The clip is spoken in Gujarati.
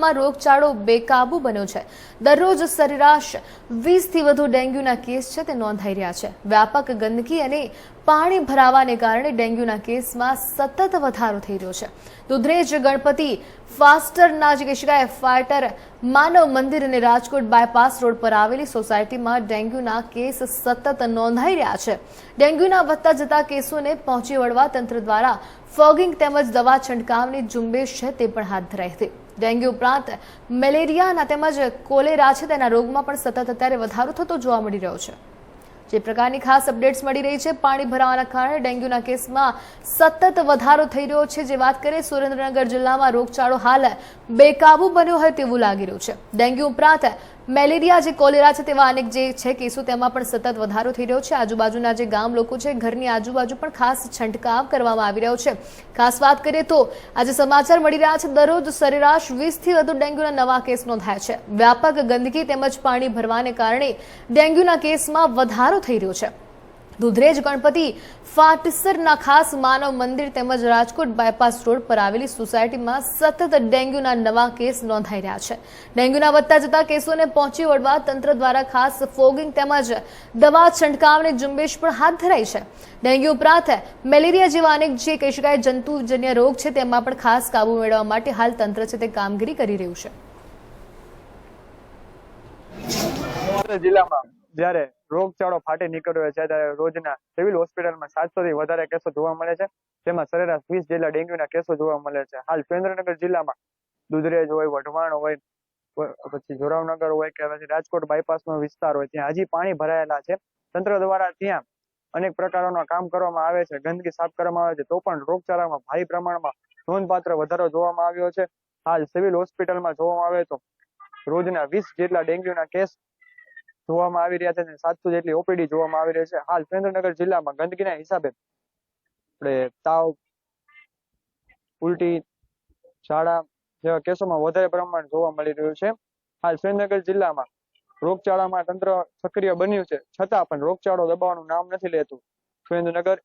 માં રોગચાળો બેકાબુ બન્યો છે. દરરોજ સરેરાશ વીસથી વધુ ડેન્ગ્યુના કેસ છે તે નોંધાઈ રહ્યા છે. વ્યાપક ગંદકી અને પાણી ભરાવાને કારણે ડેન્ગ્યુના કેસમાં સતત વધારો થઈ રહ્યો છે. દુધરેજ ગણપતિ ફાસ્ટરના જે કહી શકાય ફાટર માનવ મંદિર અને રાજકોટ બાયપાસ રોડ પર આવેલી સોસાયટીમાં ડેન્ગ્યુના કેસ સતત નોંધાઈ રહ્યા છે. ડેન્ગ્યુના વધતા જતા કેસોને પહોંચી વળવા તંત્ર દ્વારા ફોગિંગ તેમજ દવા છંટકાવની ઝુંબેશ છે તે પણ હાથ ધરાઈ હતી. ડેન્ગ્યુ ઉપરાંત મેલેરિયાના તેમજ કોલેરા છે તેના રોગમાં પણ સતત અત્યારે વધારો થતો જોવા મળી રહ્યો છે. જે પ્રકારની ખાસ અપડેટ્સ મળી રહી છે, પાણી ભરાવાના કારણે ડેન્ગ્યુના કેસમાં સતત વધારો થઈ રહ્યો છે. જે વાત કરીએ, સુરેન્દ્રનગર જિલ્લામાં રોગચાળો હાલ બેકાબુ બન્યો હોય તેવું લાગી રહ્યું છે. ડેન્ગ્યુ ઉપરાંત મેલેરિયા જે કોલેરા છે તેવા અનેક જે છે કેસો તેમાં પણ સતત વધારો થઈ રહ્યો છે. આજુબાજુના જે ગામ લોકો છે, ઘરની આજુબાજુ પણ ખાસ છંટકાવ કરવામાં આવી રહ્યો છે. ખાસ વાત કરીએ તો આજે સમાચાર મળી રહ્યા છે, દરરોજ સરેરાશ વીસથી વધુ ડેન્ગ્યુના નવા કેસ નોંધાયા છે. વ્યાપક ગંદકી તેમજ પાણી ભરવાને કારણે ડેન્ગ્યુના કેસમાં વધારો થઈ રહ્યો છે. દુધરેજ ગણપતિ ફાટસરના ખાસ માનવ મંદિર તેમજ રાજકોટ બાયપાસ રોડ પર આવેલી સોસાયટીમાં સતત ડેન્ગ્યુના નવા કેસ નોંધાઈ રહ્યા છે. ડેન્ગ્યુના વધતા જતા કેસોને પહોંચી વળવા તંત્ર દ્વારા ખાસ ફોગિંગ તેમજ દવા છંટકાવની ઝુંબેશ પણ હાથ ધરાઈ છે. ડેન્ગ્યુ ઉપરાંત મેલેરિયા જેવા અનેક જે કહી શકાય જંતુજન્ય રોગ છે તેમાં પણ ખાસ કાબુ મેળવવા માટે હાલ તંત્ર છે તે કામગીરી કરી રહ્યું છે. જિલ્લામાં જ્યારે રોગચાળો ફાટી નીકળ્યો છે, ત્યારે રોજના સિવિલ હોસ્પિટલમાં સાતસો થી વધારે કેસો જોવા મળે છે. જેમાં સરેરાશ વીસ જેટલા ડેન્ગ્યુના કેસો જોવા મળે છે. હાલ સુરેન્દ્રનગર જિલ્લામાં દુધરેજ હોય, વઢવાણ હોય પછી જોરાવનગર હોય કે પછી રાજકોટ બાયપાસનો વિસ્તાર હોય, ત્યાં હજી પાણી ભરાયેલા છે. તંત્ર દ્વારા ત્યાં અનેક પ્રકારોના કામ કરવામાં આવે છે, ગંદકી સાફ કરવામાં આવે છે, તો પણ રોગચાળામાં ભારી પ્રમાણમાં નોંધપાત્ર વધારો જોવામાં આવ્યો છે. હાલ સિવિલ હોસ્પિટલમાં જોવામાં આવે તો રોજના વીસ જેટલા ડેન્ગ્યુના કેસ જોવામાં આવી રહ્યા છે અને સાતસો જેટલી ઓપીડી જોવામાં આવી રહી છે. હાલ સુરેન્દ્રનગર જિલ્લામાં ગંદકીના હિસાબે આપણે તાવ, ઉલટી, ઝાડા જેવા કેસોમાં વધારે પ્રમાણ જોવા મળી રહ્યું છે. હાલ સુરેન્દ્રનગર જિલ્લામાં રોગચાળામાં તંત્ર સક્રિય બન્યું છે. છતાં પણ રોગચાળો દબાવવાનું નામ નથી લેતું. સુરેન્દ્રનગર